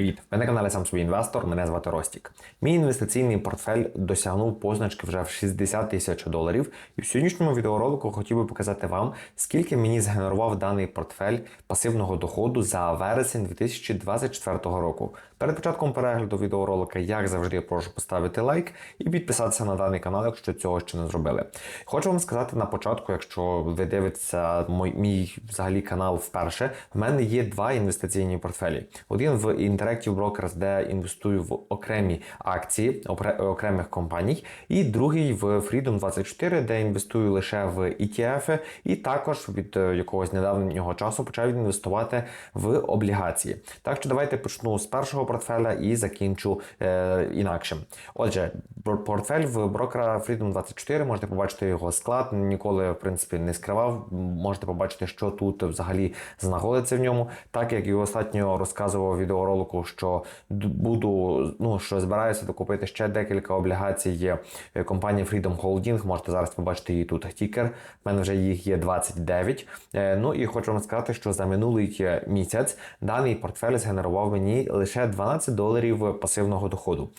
Привіт! Ви на каналі сам собі інвестор. Мене звати Ростік. Мій інвестиційний портфель досягнув позначки вже в 60 тисяч доларів. І в сьогоднішньому відеоролику хотів би показати вам, скільки мені згенерував даний портфель пасивного доходу за вересень 2024 року. Перед початком перегляду відеоролика, як завжди, прошу поставити лайк і підписатися на даний канал, якщо цього ще не зробили. Хочу вам сказати на початку, якщо ви дивитеся мій, мій взагалі канал вперше, в мене є два інвестиційні портфелі. Один в Interactive Brokers, де інвестую в окремі акції окремих компаній, і другий в Freedom 24, де інвестую лише в ETF, і також від е, якогось недавнього часу почав інвестувати в облігації. Так що давайте почну з першого портфеля і закінчу е, інакшим. Отже, портфель в брокера Freedom 24, можете побачити його склад. Ніколи, в принципі, не скривав. Можете побачити, що тут взагалі знаходиться в ньому. Так як і остатньо розказував відеоролику, що буду, ну що збираюся докупити ще декілька облігацій е, компанії Freedom Holding. Можете зараз побачити її тут тікер. В мене вже їх є 29. Е, Ну і хочу вам сказати, що за минулий е, місяць даний портфель згенерував мені лише 12 доларів пасивного доходу.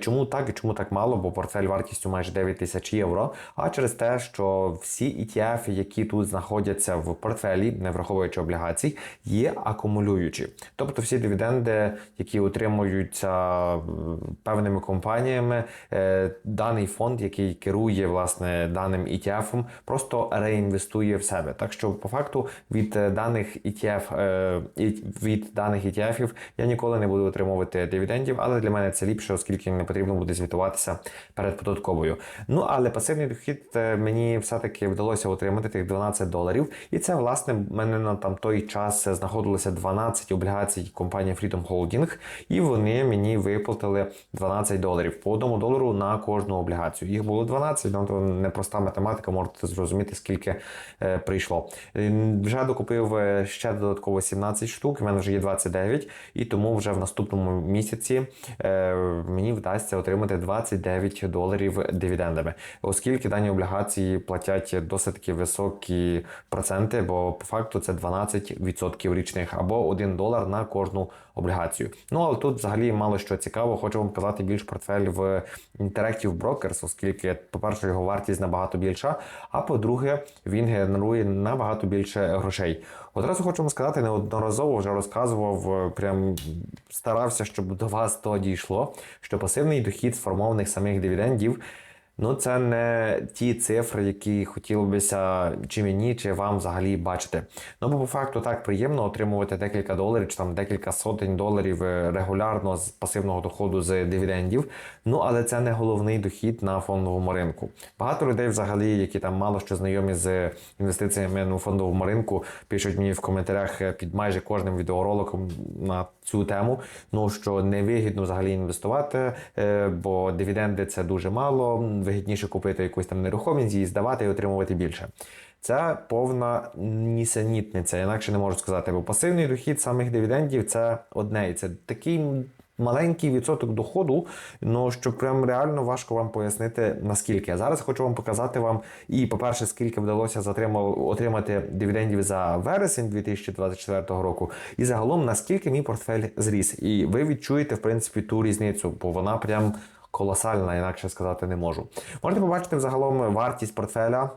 Чому так і чому так мало? Бо портфель вартістю майже 9 тисяч євро. А через те, що всі ETF, які тут знаходяться в портфелі, не враховуючи облігацій, є акумулюючі. Тобто всі дивіденди, які отримуються певними компаніями, е, даний фонд, який керує власне даним ETF, просто реінвестує в себе. Так що, по факту, від даних ETF, е, від даних ETF я ніколи не буду отримувати дивідендів, але для мене це ліпше, оскільки не потрібно буде звітуватися перед податковою. Ну але пасивний дохід е, мені все-таки вдалося отримати тих 12 доларів. І це власне в мене на там той час знаходилося 12 облігацій компанії Freedom Holding, і вони мені виплатили 12 доларів по одному долару на кожну облігацію. Їх було 12, ну, то непроста математика, можете зрозуміти, скільки е, прийшло. Е, Вже докупив е, ще додатково 17 штук, в мене вже є 29, і тому вже в наступному місяці е, мені вдасться отримати 29 доларів дивідендами, оскільки дані облігації платять досить таки високі проценти, бо по факту це 12% річних або 1 долар на кожну облігацію. Ну але тут взагалі мало що цікаво. Хочу вам показати більш портфель в Interactive Brokers, оскільки, по-перше, його вартість набагато більша, а по-друге, він генерує набагато більше грошей. Одразу хочу вам сказати, неодноразово вже розказував, е, прям старався, щоб до вас то дійшло, що пасивний дохід сформованих самих дивідендів. Ну, це не ті цифри, які хотілося чи мені, чи вам взагалі бачити. Ну, бо по факту так приємно отримувати декілька доларів, чи там декілька сотень доларів е, регулярно з пасивного доходу з дивідендів. Ну, але це не головний дохід на фондовому ринку. Багато людей, взагалі, які там мало що знайомі з інвестиціями на фондовому ринку, пишуть мені в коментарях е, під майже кожним відеороликом на цю тему. Ну що невигідно взагалі інвестувати, е, бо дивіденди це дуже мало. Вигідніше купити якусь там нерухомість, її здавати і отримувати більше. Це повна нісенітниця, інакше не можу сказати, бо пасивний дохід самих дивідендів це одне. Це такий маленький відсоток доходу, ну що прям реально важко вам пояснити наскільки. А зараз хочу вам показати вам і, по-перше, скільки вдалося затримав, отримати дивідендів за вересень 2024 року, і загалом наскільки мій портфель зріс. І ви відчуєте, в принципі, ту різницю, бо вона прям колосальна, інакше сказати не можу. Можете побачити взагалом вартість портфеля.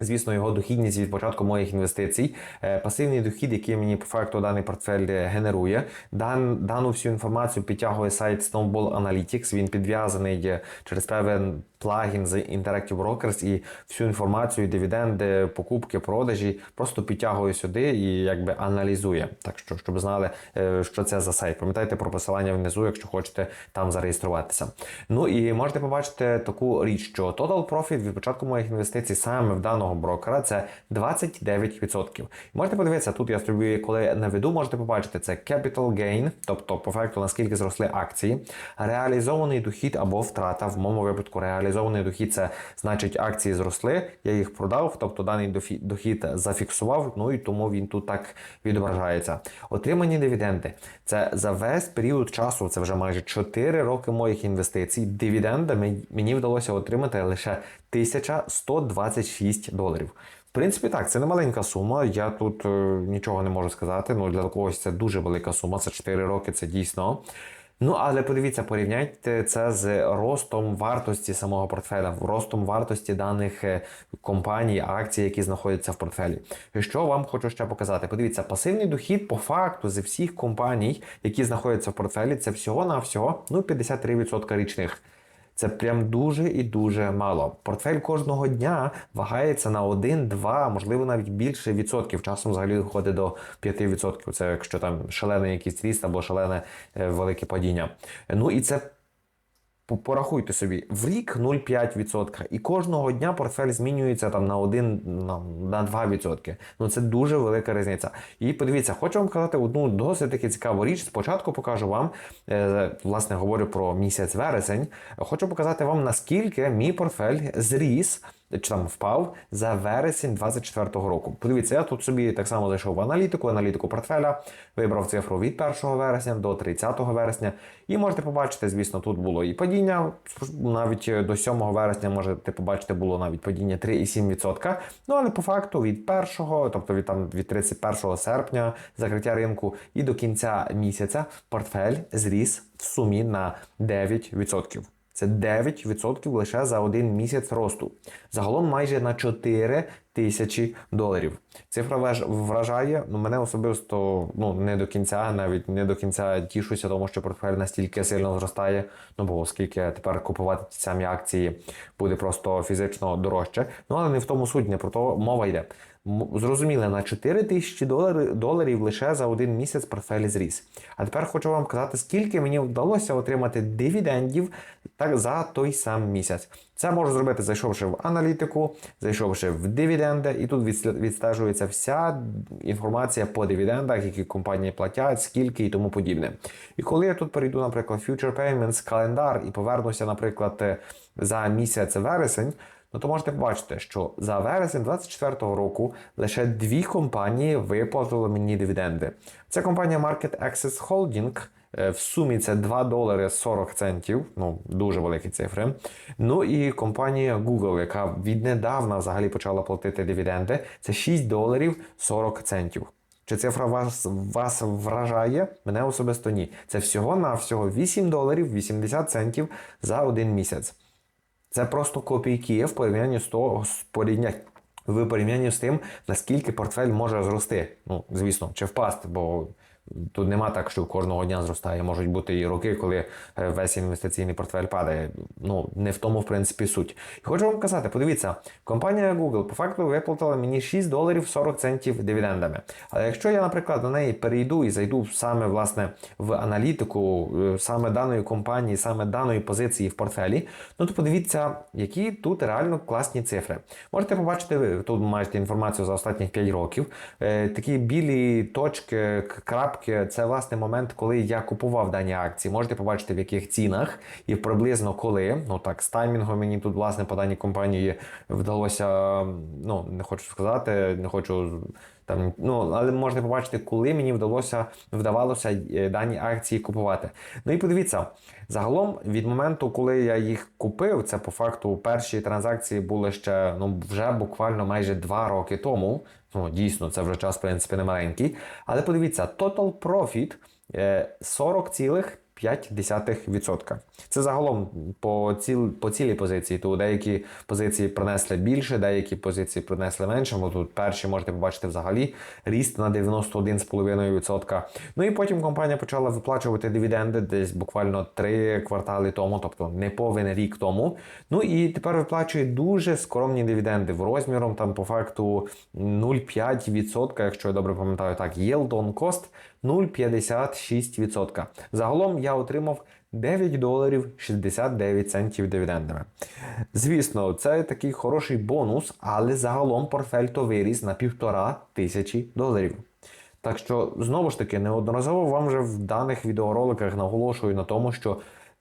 Звісно, його дохідність від початку моїх інвестицій, Е, пасивний дохід, який мені по факту даний портфель е, генерує. Дан, дану всю інформацію підтягує сайт Snowball Analytics. Він підв'язаний е, через певен плагін з Interactive Brokers і всю інформацію, дивіденди, покупки, продажі просто підтягує сюди і якби аналізує. Так що, щоб знали, е, що це за сайт. Пам'ятайте про посилання внизу, якщо хочете там зареєструватися. Ну і можете побачити таку річ, що Total Profit від початку моїх інвестицій саме в даного брокера це 29%. Можете подивитися, тут я собі, коли наведу, можете побачити це Capital Gain, тобто по факту наскільки зросли акції, реалізований дохід або втрата. В моєму випадку реалізований дохід це значить акції зросли, я їх продав, тобто даний дохід зафіксував, ну і тому він тут так відображається. Отримані дивіденди. Це за весь період часу, це вже майже 4 роки моїх інвестицій. Дивідендами мені вдалося отримати лише 1126 доларів. В принципі, так, це не маленька сума. Я тут е, нічого не можу сказати. Ну для когось це дуже велика сума. Це 4 роки, це дійсно. Ну, але подивіться, порівняйте це з ростом вартості самого портфеля, ростом вартості даних е, компаній, акцій, які знаходяться в портфелі. Що вам хочу ще показати? Подивіться, пасивний дохід по факту з всіх компаній, які знаходяться в портфелі, це всього на всього ну 53% річних. Це прям дуже і дуже мало. Портфель кожного дня вагається на 1, 2, можливо, навіть більше відсотків. Часом взагалі доходить до 5%. Це якщо там шалений якийсь ріст або шалене е, велике падіння. Ну і це Порахуйте собі, в рік 0,5%. І кожного дня портфель змінюється там на 1, на, на 2%. Ну це дуже велика різниця. І подивіться, хочу вам казати одну досить таки цікаву річ. Спочатку покажу вам, е, власне, говорю про місяць вересень. Хочу показати вам, наскільки мій портфель зріс. Чи там впав за вересень 24-го року. Подивіться, я тут собі так само зайшов в аналітику, аналітику портфеля, вибрав цифру від 1 вересня до 30 вересня. І можете побачити, звісно, тут було і падіння, навіть до 7 вересня можете побачити, було навіть падіння 3,7%. Ну але по факту від 1, тобто від там від 31 серпня закриття ринку і до кінця місяця портфель зріс в сумі на 9%. Це 9% лише за один місяць росту. Загалом майже на 4 тисячі доларів. Цифра вражає ну, мене особисто ну, не до кінця, навіть не до кінця тішуся, тому що портфель настільки сильно зростає. Ну бо оскільки тепер купувати ці самі акції буде просто фізично дорожче. Ну але не в тому суть, не про то мова йде. Зрозуміло, на 4 тисячі доларів, лише за один місяць портфель зріс. А тепер хочу вам сказати, скільки мені вдалося отримати дивідендів так за той сам місяць. Це можу зробити, зайшовши в аналітику, зайшовши в дивіденди, і тут відстежується вся інформація по дивідендах, які компанії платять, скільки і тому подібне. І коли я тут перейду, наприклад, Future Payments, календар і повернуся, наприклад, е, за місяць вересень. Ну, то можете побачити, що за вересень 2024 року лише дві компанії виплатили мені дивіденди. Це компанія Market Access Holding. Е, В сумі це 2 долари 40 центів, ну дуже великі цифри. Ну і компанія Google, яка віднедавна взагалі почала платити дивіденди, це 6 доларів 40 центів. Чи цифра вас, вас вражає? Мене особисто ні. Це всього на всього 8 доларів 80 центів за один місяць. Це просто копійки в порівнянні з того, порівняння, в порівнянні з тим, наскільки портфель може зрости. Ну, звісно, чи впасти, бо тут нема так, що кожного дня зростає. Можуть бути і роки, коли е, весь інвестиційний портфель падає. Ну, не в тому, в принципі, суть. І хочу вам казати, подивіться, компанія Google по факту виплатила мені 6 доларів 40 центів дивідендами. Але якщо я, наприклад, до неї перейду і зайду саме власне в аналітику е, саме даної компанії, саме даної позиції в портфелі, ну то подивіться, які тут реально класні цифри. Можете побачити, ви тут маєте інформацію за останні 5 років. Е, такі білі точки, к- крапки це власне момент, коли я купував дані акції. Можете побачити, в яких цінах і приблизно коли. Ну так, з таймінгом мені тут, власне, по даній компанії вдалося, ну не хочу сказати, не хочу. Там, ну, але можна побачити, коли мені вдалося вдавалося е, дані акції купувати. Ну і подивіться, загалом від моменту, коли я їх купив, це по факту перші транзакції були ще ну, вже буквально майже два роки тому. Ну, дійсно, це вже час, в принципі, не маленький. Але подивіться, total profit е, 40,5%. Це загалом по, ціл, по цілій позиції. Тут деякі позиції принесли більше, деякі позиції принесли менше. Бо тут перші можете побачити взагалі ріст на 91,5%. Ну і потім компанія почала виплачувати дивіденди десь буквально три квартали тому, тобто не повен рік тому. Ну і тепер виплачує дуже скромні дивіденди в розміром там по факту 0,5%, якщо я добре пам'ятаю так, yield on cost 0,56%. Загалом я отримав 9 доларів 69 центів дивідендами. Звісно, це такий хороший бонус, але загалом портфель то виріс на півтора тисячі доларів. Так що, знову ж таки, неодноразово вам вже в даних відеороликах наголошую на тому, що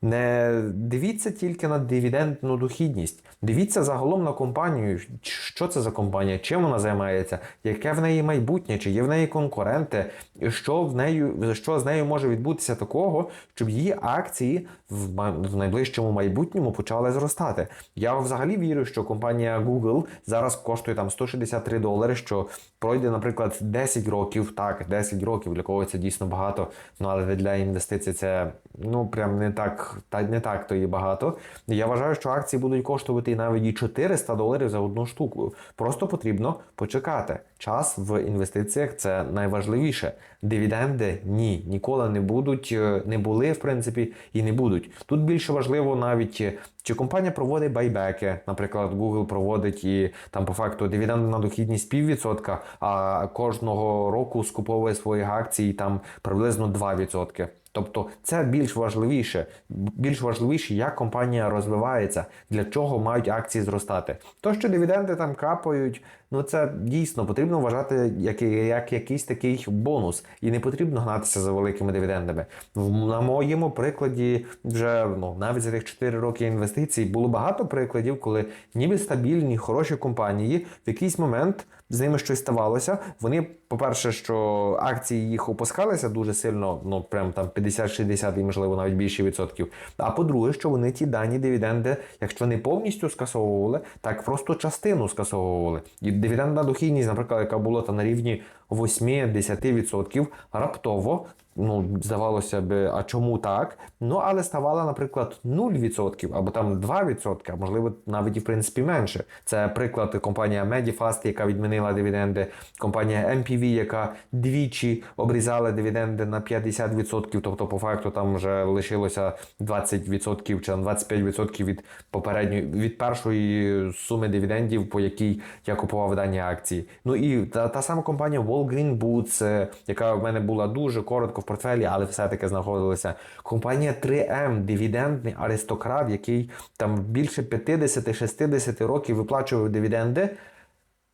Не дивіться тільки на дивідендну дохідність. Дивіться загалом на компанію, що це за компанія, чим вона займається, яке в неї майбутнє, чи є в неї конкуренти, що в нею, що з нею може відбутися такого, щоб її акції в, найближчому майбутньому почали зростати. Я взагалі вірю, що компанія Google зараз коштує там 163 долари, що пройде, наприклад, 10 років. Так, 10 років для когось це дійсно багато. Ну але для інвестицій це ну прям не так, та не так то і багато. Я вважаю, що акції будуть коштувати навіть і 400 доларів за одну штуку. Просто потрібно почекати. Час в інвестиціях це найважливіше. Дивіденди ні, ніколи не будуть, е, не були в принципі і не будуть. Тут більше важливо навіть. е, Чи компанія проводить байбеки, наприклад, Google проводить і там по факту дивідендна дохідність піввідсотка, а кожного року скуповує своїх акцій там приблизно 2%. Тобто це більш важливіше, більш важливіше, як компанія розвивається, для чого мають акції зростати. То, що дивіденди там капають, ну це дійсно потрібно вважати як, як якийсь такий бонус, і не потрібно гнатися за великими дивідендами. В- На моєму прикладі вже ну навіть за тих 4 роки інвестицій було багато прикладів, коли ніби стабільні, хороші компанії в якийсь момент з ними щось ставалося. Вони, по-перше, що акції їх опускалися дуже сильно, ну прям там 50-60 і можливо навіть більше відсотків. А по-друге, що вони ті дані дивіденди, якщо не повністю скасовували, так просто частину скасовували. І дивідендна дохідність, наприклад, яка була там на рівні 8-10%, раптово. Ну, здавалося б, а чому так? Ну, але ставала, наприклад, 0% або там 2%, а можливо, навіть і в принципі менше. Це приклад компанія Medifast, яка відмінила дивіденди, компанія MPV, яка двічі обрізала дивіденди на 50%, тобто, по факту, там вже лишилося 20% чи там 25% від попередньої від першої суми дивідендів, по якій я купував дані акції. Ну і та, та сама компанія Walgreen Boots, е, яка в мене була дуже коротко в портфелі, але все-таки знаходилася. Компанія 3M, дивідендний аристократ, який там більше 50-60 років виплачував дивіденди.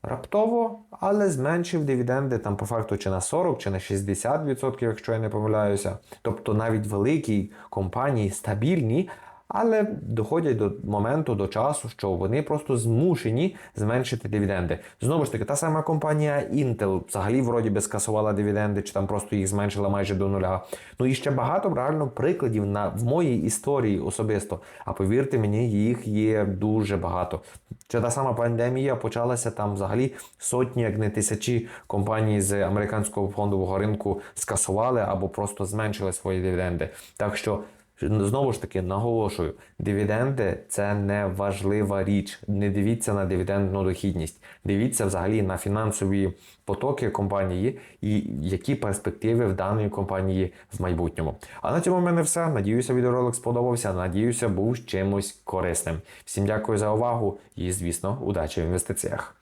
Раптово, але зменшив дивіденди там по факту чи на 40, чи на 60%, якщо я не помиляюся. Тобто навіть великі компанії стабільні, але доходять до моменту, до часу, що вони просто змушені зменшити дивіденди. Знову ж таки, та сама компанія Intel взагалі вроді би скасувала дивіденди, чи там просто їх зменшила майже до нуля. Ну і ще багато реально прикладів на в моїй історії особисто. А повірте мені, їх є дуже багато. Чи та сама пандемія почалася там взагалі сотні, як не тисячі компаній з американського фондового ринку скасували або просто зменшили свої дивіденди. Так що. Знову ж таки наголошую, дивіденди це не важлива річ. Не дивіться на дивідендну дохідність. Дивіться взагалі на фінансові потоки компанії і які перспективи в даної компанії в майбутньому. А на цьому в мене все. Надіюся, відеоролик сподобався. Надіюся, був чимось корисним. Всім дякую за увагу і, звісно, удачі в інвестиціях.